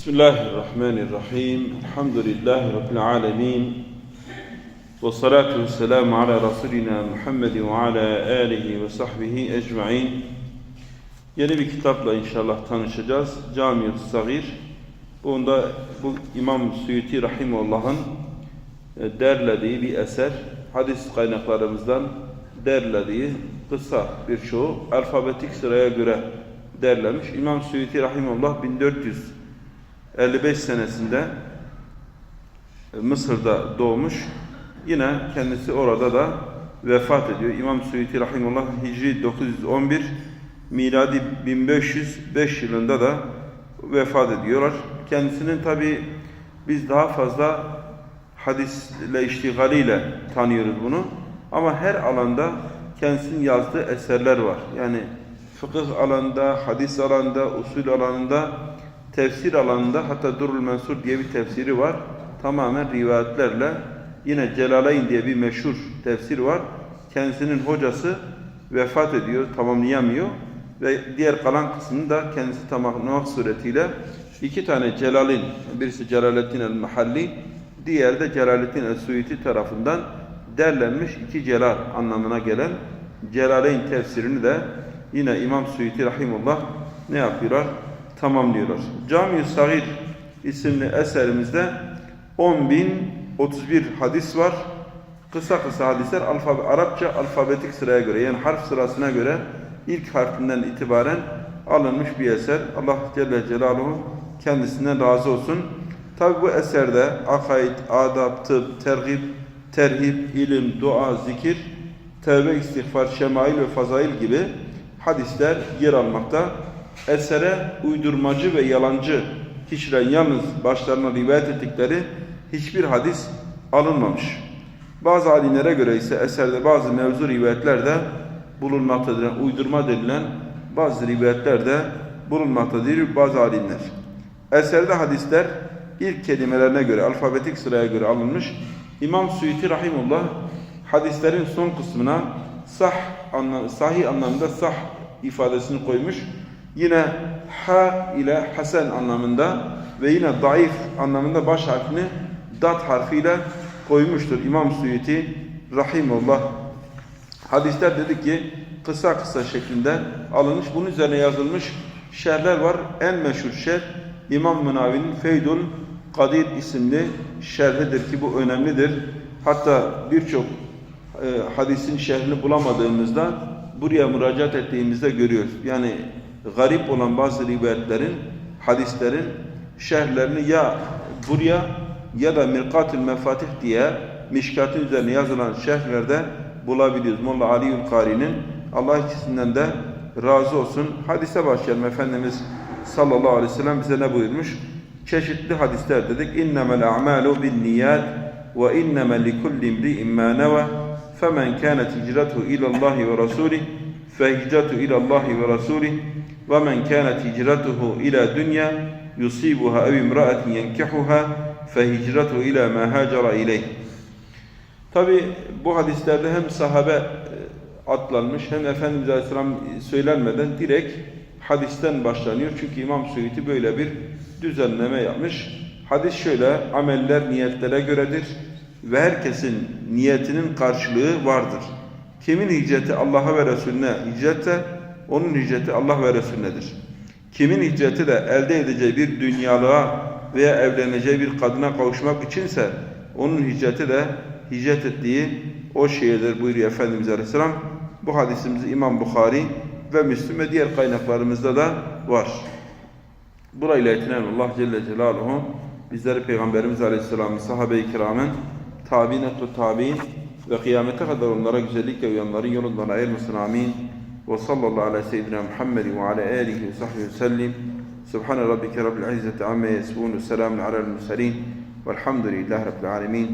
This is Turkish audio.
Bismillahirrahmanirrahim. Elhamdülillahi Rabbil alemin. Ve salatu ve selamu ala Resulina Muhammed ve ala alihi ve sahbihi ecma'in. Yeni bir kitapla inşallah tanışacağız. Camiut Sagir. Bunda bu İmam Suyuti Rahimullah'ın e, derlediği bir eser. Hadis kaynaklarımızdan derlediği kısa birçoğu alfabetik sıraya göre derlemiş. İmam Suyuti Rahimullah 1400 1455 senesinde e, Mısır'da doğmuş. Yine kendisi orada da vefat ediyor. İmam Suyuti Rahimullah Hicri 911 miladi 1505 yılında da vefat ediyorlar. Kendisinin tabi biz daha fazla hadisle iştigaliyle tanıyoruz bunu. Ama her alanda kendisinin yazdığı eserler var. Yani fıkıh alanında, hadis alanında, usul alanında, tefsir alanında hatta Durul Mensur diye bir tefsiri var. Tamamen rivayetlerle yine Celaleyn diye bir meşhur tefsir var. Kendisinin hocası vefat ediyor, tamamlayamıyor ve diğer kalan kısmını da kendisi tamamlamak suretiyle iki tane Celal'in, birisi Celaleddin el-Mahalli, diğeri de Celaleddin el-Suyuti tarafından derlenmiş iki celal anlamına gelen Celaleyn tefsirini de yine İmam Suyuti Rahimullah ne yapıyorlar? Tamamlıyorlar. Cami-i Sagir isimli eserimizde 10.031 hadis var. Kısa kısa hadisler alfabe, Arapça alfabetik sıraya göre yani harf sırasına göre ilk harfinden itibaren alınmış bir eser. Allah Celle Celaluhu kendisinden razı olsun. Tabi bu eserde akaid, adab, tıp, tergib, terhib, ilim, dua, zikir, tevbe, istiğfar, şemail ve fazail gibi hadisler yer almakta. Esere uydurmacı ve yalancı kişilerin yalnız başlarına rivayet ettikleri hiçbir hadis alınmamış. Bazı alimlere göre ise eserde bazı mevzu rivayetler de bulunmaktadır. Uydurma denilen bazı rivayetler de bulunmaktadır bazı alimler. Eserde hadisler ilk kelimelerine göre, alfabetik sıraya göre alınmış. İmam Suyuti Rahimullah hadislerin son kısmına sah anlam sahih anlamında sah ifadesini koymuş. Yine ha ile hasen anlamında ve yine daif anlamında baş harfini dat harfiyle koymuştur İmam Suyuti Rahimullah. Hadisler dedik ki kısa kısa şeklinde alınmış. Bunun üzerine yazılmış şerhler var. En meşhur şerh İmam Münavi'nin Feydul Kadir isimli şerhidir ki bu önemlidir. Hatta birçok e, hadisin şerhini bulamadığımızda buraya müracaat ettiğimizde görüyoruz. Yani garip olan bazı rivayetlerin, hadislerin şerhlerini ya buraya ya da Mirkatül Mefatih diye mişkatın üzerine yazılan şerhlerde bulabiliyoruz. Molla Aliül Kari'nin Allah ikisinden de razı olsun. Hadise başlayalım. Efendimiz sallallahu aleyhi ve sellem bize ne buyurmuş? Çeşitli hadisler dedik. İnnemel a'malu bin niyat ve inneme likulli imri'in ma neva femen kânet hicratuhu ilallahi ilallahi ve rasulih ve men kânet hicratuhu ila dünya yusibuha ev imra'atin yenkihuha fehicratuhu ila ma hacera ileyh. Tabi bu hadislerde hem sahabe atlanmış hem Efendimiz Aleyhisselam söylenmeden direkt hadisten başlanıyor. Çünkü İmam Suyuti böyle bir düzenleme yapmış. Hadis şöyle, ameller niyetlere göredir ve herkesin niyetinin karşılığı vardır. Kimin hicreti Allah'a ve Resulüne hicretse, onun hicreti Allah ve Resulünedir. Kimin hicreti de elde edeceği bir dünyalığa veya evleneceği bir kadına kavuşmak içinse, onun hicreti de hicret ettiği o şeydir buyuruyor Efendimiz Aleyhisselam. Bu hadisimiz İmam Bukhari ve Müslüm ve diğer kaynaklarımızda da var. Burayla yetinen Allah Celle Celaluhu bizleri Peygamberimiz Aleyhisselam'ın sahabe-i kiramın tabi'in etlu tabi'in ve kıyamete kadar onlara güzellikle uyanların yolundan ayırmasın amin. Ve sallallahu ala seyyidina Muhammed ve ala alihi ve sahbihi ve sellim. Subhane rabbike rabbil izzeti amme yasifun ve selamun alel murselin. Velhamdülillahi rabbil alemin.